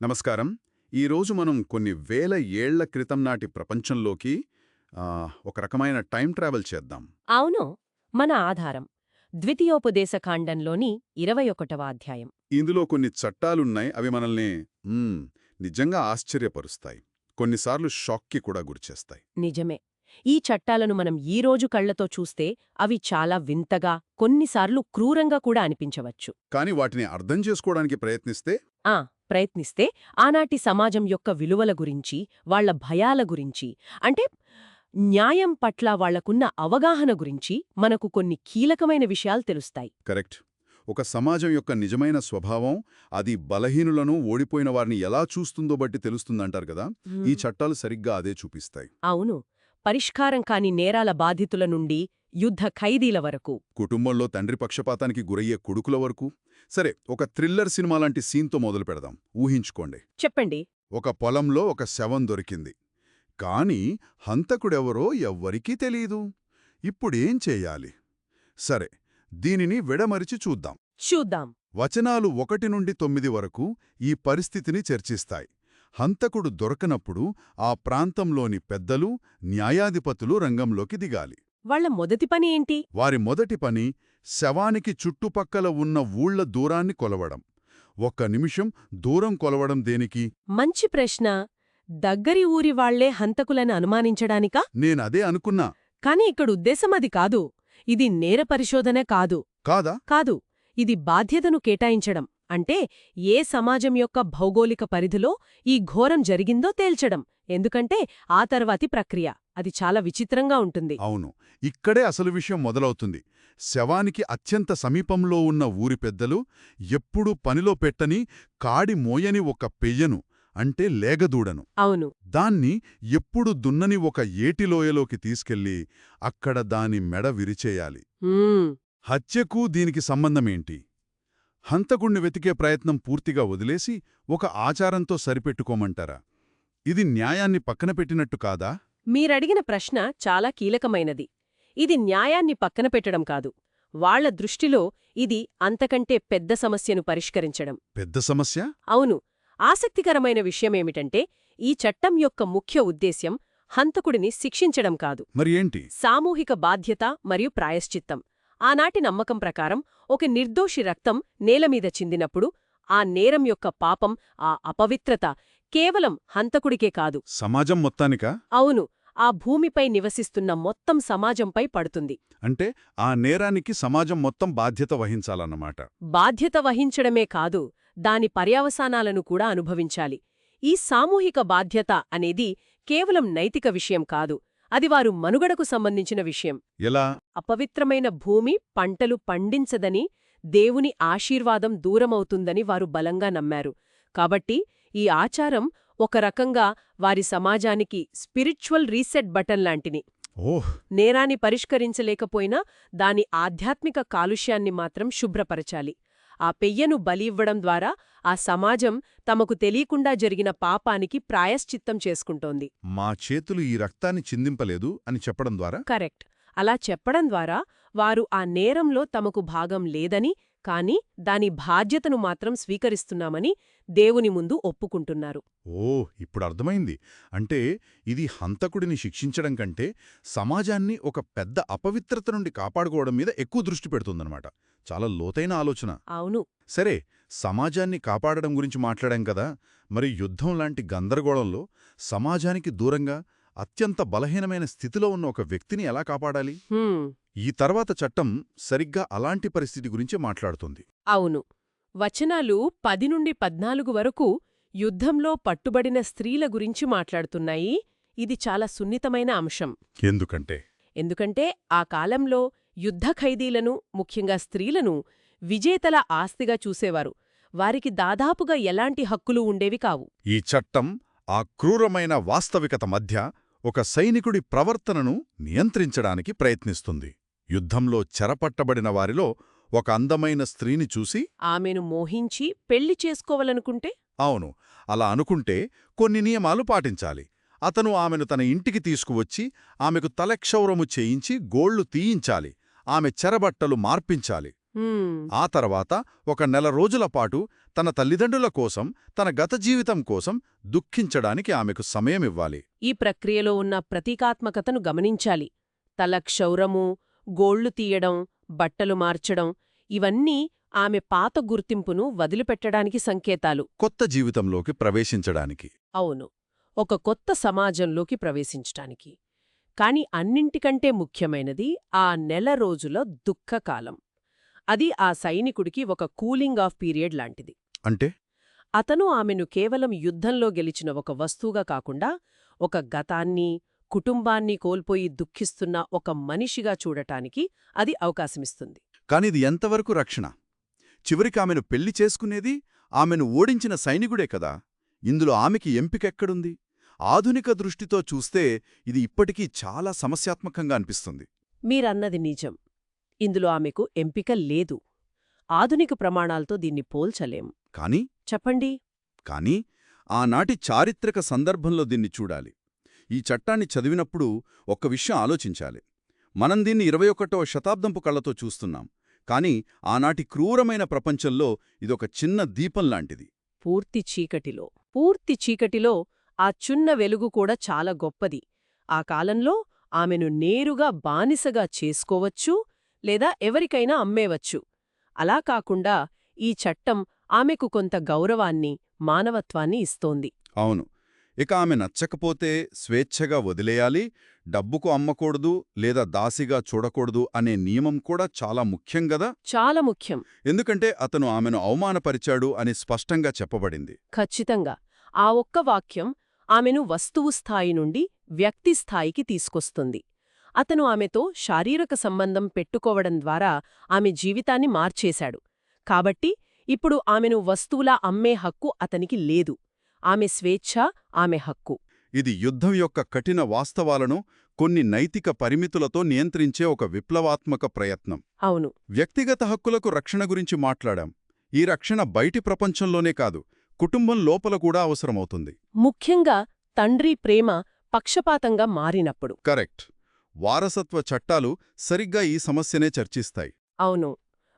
నమస్కారం. ఈరోజు మనం కొన్ని వేల ఏళ్ళ క్రితం నాటి ప్రపంచంలోకి ఒక రకమైన టైం ట్రావెల్ చేద్దాం. అవును. మన ఆధారం. ద్వితీయోపదేశకాండంలోని ఇరవై ఒకటవ అధ్యాయం. ఇందులో కొన్ని చట్టాలున్నాయి. అవి మనల్ని మ్మ్, నిజంగా ఆశ్చర్యపరుస్తాయి. కొన్నిసార్లు షాక్కి కూడా గురిచేస్తాయి. నిజమే. ఈ చట్టాలను మనం ఈ రోజు కళ్ళతో చూస్తే అవి చాలా వింతగా కొన్నిసార్లు క్రూరంగా కూడా అనిపించవచ్చు. కానీ వాటిని అర్థం చేసుకోవడానికి ప్రయత్నిస్తే ఆ ప్రయత్నిస్తే ఆనాటి సమాజం యొక్క విలువల గురించి వాళ్ళ భయాల గురించి అంటే న్యాయం పట్ల వాళ్ళకున్న అవగాహన గురించి మనకు కొన్ని కీలకమైన విషయాలు తెలుస్తాయి. కరెక్ట్. ఒక సమాజం యొక్క నిజమైన స్వభావం అది బలహీనులను ఓడిపోయిన వారిని ఎలా చూస్తుందో బట్టి తెలుస్తుందంటారు కదా? ఈ చట్టాలు సరిగ్గా అదే చూపిస్తాయి. అవును. పరిష్కారం కాని నేరాల బాధితుల నుండి యుద్ధ ఖైదీల వరకు. కుటుంబంలో తండ్రి పక్షపాతానికి గురయ్యే కొడుకుల వరకు. సరే ఒక థ్రిల్లర్ సినిమా లాంటి సీన్తో మొదలు పెడదాం. ఊహించుకోండి. చెప్పండి. ఒక పొలంలో ఒక శవం దొరికింది. కాని హంతకుడెవరో ఎవ్వరికీ తెలీదు. ఇప్పుడేం చెయ్యాలి సరే దీనిని విడమరిచి చూద్దాం. చూద్దాం. వచనాలు ఒకటి నుండి తొమ్మిది వరకు ఈ పరిస్థితిని చర్చిస్తాయి. హంతకుడు దొరకనప్పుడు ఆ ప్రాంతంలోని పెద్దలు న్యాయాధిపతులు రంగంలోకి దిగాలి. వాళ్ళ మొదటి పని ఏంటి? వారి మొదటి పని శవానికి చుట్టుపక్కల ఉన్న ఊళ్ళ దూరాన్ని కొలవడం. ఒక్క నిమిషం దూరం కొలవడం దేనికి? మంచి ప్రశ్న. దగ్గరి ఊరి వాళ్ళే హంతకులను అనుమానించడానికా? నేనదే అనుకున్నా. కాని ఇక్కడ ఉద్దేశం అది కాదు. ఇది నేర పరిశోధన కాదు. కాదా? కాదు. ఇది బాధ్యతను కేటాయించడం. అంటే ఏ సమాజం యొక్క భౌగోళిక పరిధిలో ఈ ఘోరం జరిగిందో తేల్చడం. ఎందుకంటే ఆ తర్వాతి ప్రక్రియ. అది చాలా విచిత్రంగా ఉంటుంది. అవును. ఇక్కడే అసలు విషయం మొదలవుతుంది. శవానికి అత్యంత సమీపంలో ఉన్న ఊరి పెద్దలు ఎప్పుడూ పనిలో పెట్టని కాడి మోయని ఒక పెయ్యను అంటే లేగదూడను. అవును. దాన్ని ఎప్పుడు దున్నని ఒక ఏటిలోయలోకి తీసుకెళ్ళి అక్కడ దాని మెడ విరిచేయాలి. హత్యకు దీనికి సంబంధమేంటి? హంతకుణ్ణి వెతికే ప్రయత్నం పూర్తిగా వదిలేసి ఒక ఆచారంతో సరిపెట్టుకోమంటారా? ఇది న్యాయాన్ని పక్కన పెట్టినట్టు కాదా? మీరడిగిన ప్రశ్న చాలా కీలకమైనది. ఇది న్యాయాన్ని పక్కన పెట్టడం కాదు. వాళ్ళ దృష్టిలో ఇది అంతకంటే పెద్ద సమస్యను పరిష్కరించడం. పెద్ద సమస్య? అవును. ఆసక్తికరమైన విషయమేమిటంటే ఈ చట్టం యొక్క ముఖ్య ఉద్దేశ్యం హంతకుడిని శిక్షించడం కాదు. మరి ఏంటి? సామూహిక బాధ్యత మరియు ప్రాయశ్చిత్తం. ఆనాటి నమ్మకం ప్రకారం ఒక నిర్దోషి రక్తం నేలమీద చిందినప్పుడు ఆ నేరం యొక్క పాపం ఆ అపవిత్రత కేవలం హంతకుడికే కాదు. సమాజం మొత్తానికా? అవును ఆ భూమిపై నివసిస్తున్న మొత్తం సమాజంపై పడుతుంది. అంటే ఆ నేరానికి సమాజం మొత్తం బాధ్యత వహించాలన్నమాట. బాధ్యత వహించడమే కాదు దాని పర్యవసానాలను కూడా అనుభవించాలి. ఈ సామూహిక బాధ్యత అనేది కేవలం నైతిక విషయం కాదు అది వారు మనుగడకు సంబంధించిన విషయం. ఎలా? అపవిత్రమైన భూమి పంటలు పండించదని దేవుని ఆశీర్వాదం దూరమవుతుందని వారు బలంగా నమ్మారు. కాబట్టి ఈ ఆచారం ఒక రకంగా వారి సమాజానికి స్పిరిచువల్ రీసెట్ బటన్ లాంటిని ఓహ్! నేరాన్ని పరిష్కరించలేకపోయినా దాని ఆధ్యాత్మిక కాలుష్యాన్ని మాత్రం శుభ్రపరచాలి. ఆ పెయ్యను బలి ఇవ్వడం ద్వారా ఆ సమాజం తమకు తెలియకుండా జరిగిన పాపానికి ప్రాయశ్చిత్తం చేసుకుంటోంది. మా చేతులు ఈ రక్తాన్ని చిందింపలేదు అని చెప్పడం ద్వారా? కరెక్ట్. అలా చెప్పడం ద్వారా వారు ఆ నేరంలో తమకు భాగం లేదని కాని దాని బాధ్యతను మాత్రం స్వీకరిస్తున్నామని దేవుని ముందు ఒప్పుకుంటున్నారు. ఓ ఇప్పుడు అర్థమైంది. అంటే ఇది హంతకుడిని శిక్షించడం కంటే సమాజాన్ని ఒక పెద్ద అపవిత్రత నుండి కాపాడుకోవడం మీద ఎక్కువ దృష్టి పెడుతుందన్నమాట. చాలా లోతైన ఆలోచన. అవును. సరే సమాజాన్ని కాపాడడం గురించి మాట్లాడాం కదా. మరి యుద్ధం లాంటి గందరగోళంలో సమాజానికి దూరంగా అత్యంత బలహీనమైన స్థితిలో ఉన్న ఒక వ్యక్తిని ఎలా కాపాడాలి? ఈ తర్వాత చట్టం సరిగ్గా అలాంటి పరిస్థితి గురించి మాట్లాడుతుంది. అవును. వచనాలు పది నుండి పద్నాలుగు వరకు యుద్ధంలో పట్టుబడిన స్త్రీల గురించి మాట్లాడుతున్నాయి. ఇది చాలా సున్నితమైన అంశం. ఎందుకంటే? ఎందుకంటే ఆ కాలంలో యుద్ధ ఖైదీలను ముఖ్యంగా స్త్రీలను విజేతల ఆస్తిగా చూసేవారు. వారికి దాదాపుగా ఎలాంటి హక్కులు ఉండేవి కావు. ఈ చట్టం ఆ క్రూరమైన వాస్తవికత మధ్య ఒక సైనికుడి ప్రవర్తనను నియంత్రించడానికి ప్రయత్నిస్తుంది. యుద్ధంలో చెరపట్టబడిన వారిలో ఒక అందమైన స్త్రీని చూసి ఆమెను మోహించి పెళ్ళి చేసుకోవాలనుకుంటే? అవును అలా అనుకుంటే కొన్ని నియమాలు పాటించాలి. అతను ఆమెను తన ఇంటికి తీసుకువచ్చి ఆమెకు తలక్షౌరము చేయించి గోళ్ళు తీయించాలి. ఆమె చెరబట్టలు మార్పించాలి. ఆ తర్వాత ఒక నెల రోజుల పాటు తన తల్లిదండ్రుల కోసం తన గత జీవితం కోసం దుఃఖించడానికి ఆమెకు సమయమివ్వాలి ఈ ప్రక్రియలో ఉన్న ప్రతీకాత్మకతను గమనించాలి. తల క్షౌరము గోళ్ళు తీయడం బట్టలు మార్చడం ఇవన్నీ ఆమె పాత గుర్తింపును వదిలిపెట్టడానికి సంకేతాలు. కొత్త జీవితంలోకి ప్రవేశించడానికి. అవును. ఒక కొత్త సమాజంలోకి ప్రవేశించటానికి. కాని అన్నింటికంటే ముఖ్యమైనది ఆ నెల రోజుల దుఃఖకాలం. అది ఆ సైనికుడికి ఒక కూలింగ్ ఆఫ్ పీరియడ్ లాంటిది. అంటే? అతను ఆమెను కేవలం యుద్ధంలో గెలిచిన ఒక వస్తువుగా కాకుండా ఒక గతాన్ని కుటుంబాన్ని కోల్పోయి దుఃఖిస్తున్న ఒక మనిషిగా చూడటానికి అది అవకాశమిస్తుంది. కానిది ఎంతవరకు రక్షణ? చివరికి ఆమెను పెళ్ళి చేసుకునేది ఆమెను ఓడించిన సైనికుడే కదా! ఇందులో ఆమెకి ఎంపికెక్కడుంది? ఆధునిక దృష్టితో చూస్తే ఇది ఇప్పటికీ చాలా సమస్యాత్మకంగా అనిపిస్తుంది. మీరన్నది నిజం. ఇందులో ఆమెకు ఎంపిక లేదు. ఆధునిక ప్రమాణాలతో దీన్ని పోల్చలేం. కాని? చెప్పండి. కానీ ఆనాటి చారిత్రక సందర్భంలో దీన్ని చూడాలి. ఈ చట్టాన్ని చదివినప్పుడు ఒక్క విషయం ఆలోచించాలి. మనం దీన్ని ఇరవై ఒకటో శతాబ్దంపు కళ్ళతో చూస్తున్నాం. కాని ఆనాటి క్రూరమైన ప్రపంచంలో ఇదొక చిన్న దీపం లాంటిది. పూర్తి చీకటిలో. పూర్తి చీకటిలో ఆ చున్న వెలుగు కూడా చాలా గొప్పది. ఆ కాలంలో ఆమెను నేరుగా బానిసగా చేసుకోవచ్చు లేదా ఎవరికైనా అమ్మేవచ్చు. అలా కాకుండా ఈ చట్టం ఆమెకు కొంత గౌరవాన్ని మానవత్వాన్ని ఇస్తోంది. అవును. ఇక ఆమె నచ్చకపోతే స్వేచ్ఛగా వదిలేయాలి డబ్బుకు అమ్మకూడదు లేదా దాసిగా చూడకూడదు అనే నియమం కూడా చాలా ముఖ్యం గదా? చాలా ముఖ్యం. ఎందుకంటే అతను ఆమెను అవమానపరిచాడు అని స్పష్టంగా చెప్పబడింది. ఖచ్చితంగా. ఆ ఒక్క వాక్యం ఆమెను వస్తువు స్థాయి నుండి వ్యక్తి స్థాయికి తీసుకొస్తుంది. అతను ఆమెతో శారీరక సంబంధం పెట్టుకోవడం ద్వారా ఆమె జీవితాన్ని మార్చేశాడు. కాబట్టి ఇప్పుడు ఆమెను వస్తువులా అమ్మే హక్కు అతనికి లేదు. ఆమె స్వేచ్ఛ ఆమె హక్కు. ఇది యుద్ధం యొక్క కఠిన వాస్తవాలను కొన్ని నైతిక పరిమితులతో నియంత్రించే ఒక విప్లవాత్మక ప్రయత్నం. అవును. వ్యక్తిగత హక్కులకు రక్షణ గురించి మాట్లాడాం. ఈ రక్షణ బయటి ప్రపంచంలోనే కాదు కుటుంబం లోపల కూడా అవసరమవుతుంది. ముఖ్యంగా తండ్రి ప్రేమ పక్షపాతంగా మారినప్పుడు. కరెక్ట్. వారసత్వ చట్టాలు సరిగ్గా ఈ సమస్యనే చర్చిస్తాయి. అవును.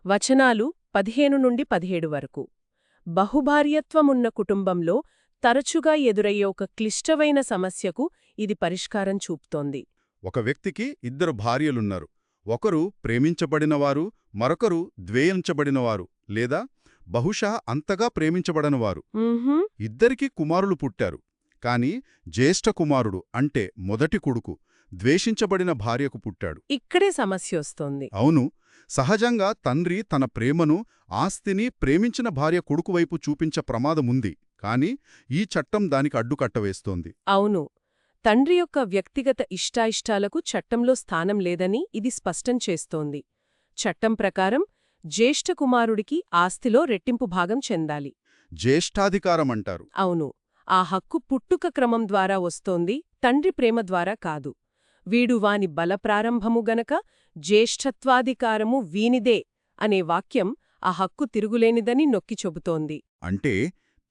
వచనాలు పదిహేను నుండి పదిహేడు వరకు. బహుభార్యత్వమున్న కుటుంబంలో తరచుగా ఎదురయ్యే ఒక క్లిష్టమైన సమస్యకు ఇది పరిష్కారం చూపుతోంది. ఒక వ్యక్తికి ఇద్దరు భార్యలున్నారు. ఒకరు ప్రేమించబడినవారు మరొకరు ద్వేయించబడినవారు లేదా బహుశా అంతగా ప్రేమించబడనివారు. ఇద్దరికీ కుమారులు పుట్టారు. కాని జ్యేష్ఠ కుమారుడు అంటే మొదటి కొడుకు. ద్వేషించబడిన భార్యకు పుట్టాడు. ఇక్కడే సమస్య వస్తోంది. అవును సహజంగా తండ్రి తన ప్రేమను ఆస్తిని ప్రేమించిన భార్య కొడుకు వైపు చూపించ ప్రమాదముంది కాని ఈ చట్టం దానికి అడ్డుకట్టవేస్తోంది అవును తండ్రి యొక్క వ్యక్తిగత ఇష్టాయిష్టాలకు చట్టంలో స్థానం లేదని ఇది స్పష్టం చేస్తోంది. చట్టం ప్రకారం జ్యేష్ఠ కుమారుడికి ఆస్తిలో రెట్టింపు భాగం చెందాలి. జ్యేష్ఠాధికారమంటారు. అవును ఆ హక్కు పుట్టుక క్రమం ద్వారా వస్తోంది తండ్రి ప్రేమ ద్వారా కాదు. వీడు వాని బలప్రారంభము గనక జ్యేష్ఠత్వాధికారము వీనిదే అనే వాక్యం ఆ హక్కు తిరుగులేనిదని నొక్కి చెబుతోంది. అంటే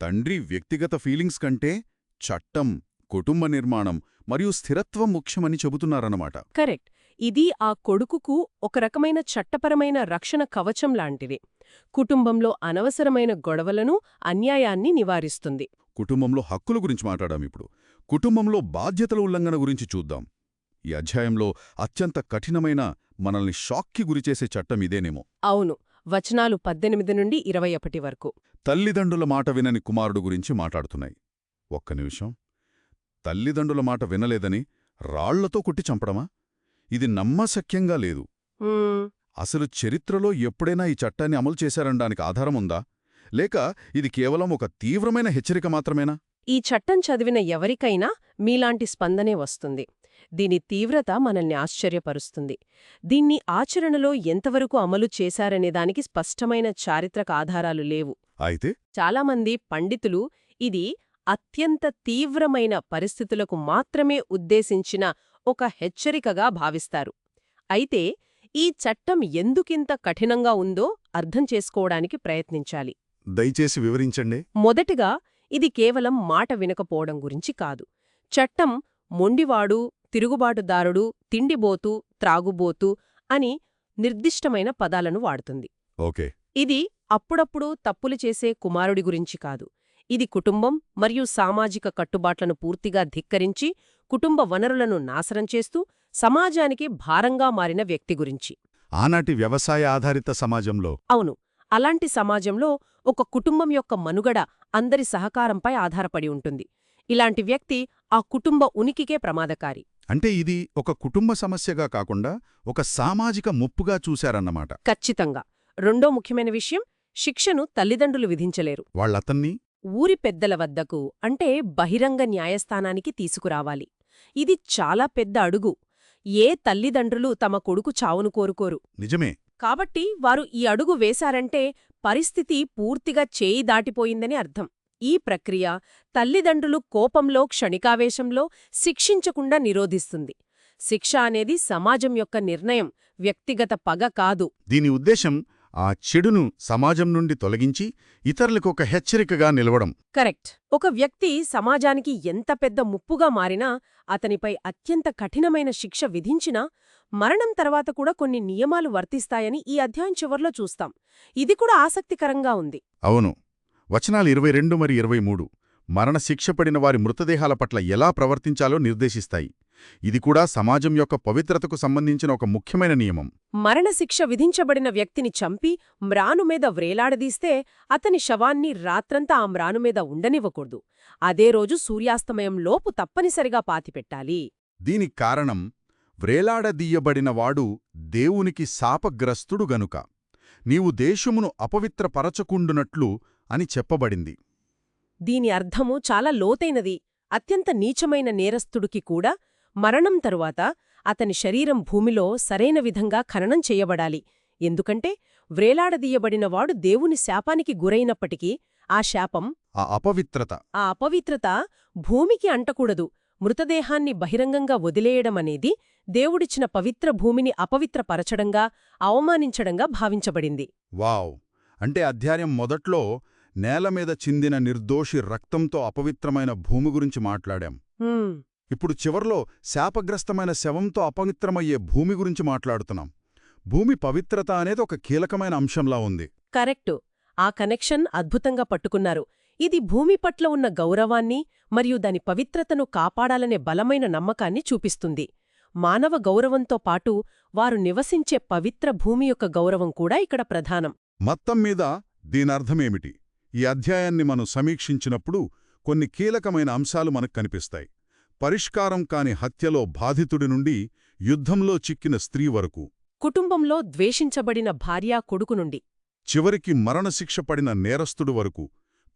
తండ్రి వ్యక్తిగత ఫీలింగ్స్ కంటే చట్టం కుటుంబ నిర్మాణం మరియు స్థిరత్వం ముఖ్యమని చెబుతున్నారన్నమాట. కరెక్ట్. ఇది ఆ కొడుకుకు ఒక రకమైన చట్టపరమైన రక్షణ కవచం లాంటిది. కుటుంబంలో అనవసరమైన గొడవలను అన్యాయాన్ని నివారిస్తుంది. కుటుంబంలో హక్కుల గురించి మాట్లాడాం ఇప్పుడు. కుటుంబంలో బాధ్యతల ఉల్లంఘన గురించి చూద్దాం. ఈ అధ్యాయంలో అత్యంత కఠినమైన మనల్ని షాక్కి గురిచేసే చట్టం ఇదేనేమో. అవును. వచనాలు పద్దెనిమిది నుండి ఇరవై ఒకటి వరకు. తల్లిదండ్రుల మాట వినని కుమారుడు గురించి మాట్లాడుతున్నాయి. ఒక్క నిమిషం. తల్లిదండ్రుల మాట వినలేదని రాళ్ళతో కొట్టి చంపడమా? ఇది నమ్మశక్యంగా లేదు. అసలు చరిత్రలో ఎప్పుడైనా ఈ చట్టాన్ని అమలు చేశారనడానికి ఆధారముందా లేక ఇది కేవలం ఒక తీవ్రమైన హెచ్చరిక మాత్రమేనా? ఈ చట్టం చదివిన ఎవరికైనా మీలాంటి స్పందనే వస్తుంది. దీని తీవ్రత మనల్ని ఆశ్చర్యపరుస్తుంది. దీన్ని ఆచరణలో ఎంతవరకు అమలు చేశారనే దానికి స్పష్టమైన చారిత్రక ఆధారాలు లేవు. అయితే? చాలామంది పండితులు ఇది అత్యంత తీవ్రమైన పరిస్థితులకు మాత్రమే ఉద్దేశించిన ఒక హెచ్చరికగా భావిస్తారు. అయితే ఈ చట్టం ఎందుకింత కఠినంగా ఉందో అర్థం చేసుకోవడానికి ప్రయత్నించాలి. దయచేసి వివరించండి. మొదటగా ఇది కేవలం మాట వినకపోవడం గురించి కాదు. చట్టం మొండివాడు తిరుగుబాటుదారుడు తిండిబోతు త్రాగుబోతు అని నిర్దిష్టమైన పదాలను వాడుతుంది. ఓకే. ఇది అప్పుడప్పుడు తప్పులు చేసే కుమారుడి గురించి కాదు. ఇది కుటుంబం మరియు సామాజిక కట్టుబాట్లను పూర్తిగా ధిక్కరించి కుటుంబ వనరులను నాశనం చేస్తూ సమాజానికి భారంగా మారిన వ్యక్తి గురించి. ఆనాటి వ్యవసాయ ఆధారిత సమాజంలో? అవును. అలాంటి సమాజంలో ఒక కుటుంబం యొక్క మనుగడ అందరి సహకారంపై ఆధారపడి ఉంటుంది. ఇలాంటి వ్యక్తి ఆ కుటుంబ ఉనికికే ప్రమాదకారి. అంటే ఇది ఒక కుటుంబ సమస్యగా కాకుండా ఒక సామాజిక ముప్పుగా చూశారన్నమాట. ఖచ్చితంగా. రెండో ముఖ్యమైన విషయం శిక్షను తల్లిదండ్రులు విధించలేరు. వాళ్ళతన్ని? ఊరి పెద్దల వద్దకు అంటే బహిరంగ న్యాయస్థానానికి తీసుకురావాలి. ఇది చాలా పెద్ద అడుగు. ఏ తల్లిదండ్రులు తమ కొడుకు చావును కోరుకోరు. నిజమే. కాబట్టి వారు ఈ అడుగు వేశారంటే పరిస్థితి పూర్తిగా చేయి దాటిపోయిందని అర్థం. ఈ ప్రక్రియ తల్లిదండ్రులు కోపంలో క్షణికావేశంలో శిక్షించకుండా నిరోధిస్తుంది. శిక్ష అనేది సమాజం యొక్క నిర్ణయం వ్యక్తిగత పగ కాదు. దీని ఉద్దేశం ఆ చెడును సమాజం నుండి తొలగించి ఇతరులకు ఒక హెచ్చరికగా నిలవడం. కరెక్ట్. ఒక వ్యక్తి సమాజానికి ఎంత పెద్ద ముప్పుగా మారినా అతనిపై అత్యంత కఠినమైన శిక్ష విధించినా మరణం తర్వాత కూడా కొన్ని నియమాలు వర్తిస్తాయని ఈ అధ్యాయం చివర్లో చూస్తాం. ఇది కూడా ఆసక్తికరంగా ఉంది. అవును. వచనాలు ఇరవై రెండు మరి ఇరవై మూడు. మరణశిక్ష పడిన వారి మృతదేహాల పట్ల ఎలా ప్రవర్తించాలో నిర్దేశిస్తాయి. ఇది కూడా సమాజం యొక్క పవిత్రతకు సంబంధించిన ఒక ముఖ్యమైన నియమం. మరణశిక్ష విధించబడిన వ్యక్తిని చంపి మ్రాను మీద వ్రేలాడదీస్తే అతని శవాన్ని రాత్రంతా ఆ మ్రాను మీద ఉండనివ్వకూడదు. అదే రోజు సూర్యాస్తమయంలోపు తప్పనిసరిగా పాతిపెట్టాలి. దీనికి కారణం వ్రేలాడదీయబడినవాడు దేవునికి శాపగ్రస్తుడు గనుక. నీవు దేశమును అపవిత్రపరచకుండునట్లు అని చెప్పబడింది. దీని అర్థము చాలా లోతైనది. అత్యంత నీచమైన నేరస్తుడికి కూడా మరణం తరువాత అతని శరీరం భూమిలో సరైన విధంగా ఖననం చెయ్యబడాలి ఎందుకంటే వ్రేలాడదీయబడినవాడు దేవుని శాపానికి గురైనప్పటికీ ఆ శాపం ఆ అపవిత్రత. ఆ అపవిత్రత భూమికి అంటకూడదు. మృతదేహాన్ని బహిరంగంగా వదిలేయడమనేది దేవుడిచ్చిన పవిత్ర భూమిని అపవిత్రపరచడంగా అవమానించడంగా భావించబడింది. వావ్! అంటే అధ్యాయం మొదట్లో నేలమీద చిందిన నిర్దోషి రక్తంతో అపవిత్రమైన భూమి గురించి మాట్లాడాం. ఇప్పుడు చివర్లో శాపగ్రస్తమైన శవంతో అపవిత్రమయ్యే భూమి గురించి మాట్లాడుతున్నాం. భూమి పవిత్రత అనేది ఒక కీలకమైన అంశంలా ఉంది. కరెక్టు. ఆ కనెక్షన్ అద్భుతంగా పట్టుకున్నారు. ఇది భూమి పట్ల ఉన్న గౌరవాన్ని మరియు దాని పవిత్రతను కాపాడాలనే బలమైన నమ్మకాన్ని చూపిస్తుంది. మానవ గౌరవంతో పాటు వారు నివసించే పవిత్ర భూమి యొక్క గౌరవం కూడా ఇక్కడ ప్రధానం. మొత్తం మీద దీనర్థమేమిటి? ఈ అధ్యాయాన్ని మనం సమీక్షించినప్పుడు కొన్ని కీలకమైన అంశాలు మనకు కనిపిస్తాయి. పరిష్కారం కాని హత్యలో బాధితుడి నుండి యుద్ధంలో చిక్కిన స్త్రీ వరకు. కుటుంబంలో ద్వేషించబడిన భార్యా కొడుకు నుండి. చివరికి మరణశిక్ష పడిన నేరస్తుడు వరకు.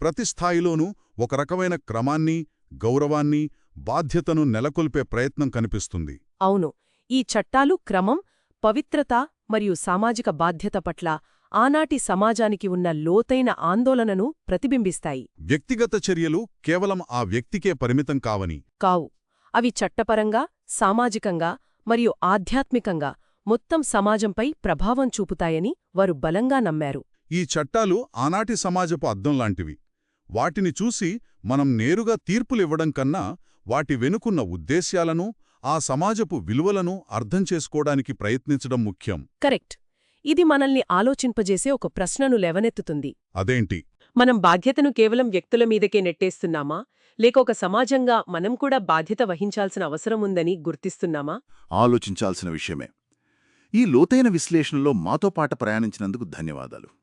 ప్రతి స్థాయిలోనూ ఒక రకమైన క్రమాన్ని గౌరవాన్ని బాధ్యతను నెలకొల్పే ప్రయత్నం కనిపిస్తుంది. అవును ఈ చట్టాలు క్రమం పవిత్రత మరియు సామాజిక బాధ్యత పట్ల ఆనాటి సమాజానికి ఉన్న లోతైన ఆందోళనను ప్రతిబింబిస్తాయి. వ్యక్తిగత చర్యలు కేవలం ఆ వ్యక్తికే పరిమితం కావని. కావు. అవి చట్టపరంగా సామాజికంగా మరియు ఆధ్యాత్మికంగా మొత్తం సమాజంపై ప్రభావం చూపుతాయని వారు బలంగా నమ్మారు. ఈ చట్టాలు ఆనాటి సమాజపు అద్దం లాంటివి. వాటిని చూసి మనం నేరుగా తీర్పులివ్వడం కన్నా వాటి వెనుకున్న ఉద్దేశ్యాలను ఆ సమాజపు విలువలను అర్థం చేసుకోవడానికి ప్రయత్నించడం ముఖ్యం. కరెక్ట్. ఇది మనల్ని ఆలోచింపజేసే ఒక ప్రశ్నను లేవనెత్తుతుంది. అదేంటి? మనం బాధ్యతను కేవలం వ్యక్తుల మీదకే నెట్టేస్తున్నామా? లేక ఒక సమాజంగా మనం కూడా బాధ్యత వహించాల్సిన అవసరం ఉందని గుర్తిస్తున్నామా? ఆలోచించాల్సిన విషయమే. ఈ లోతైన విశ్లేషణలో మాతో పాట ప్రయాణించినందుకు ధన్యవాదాలు.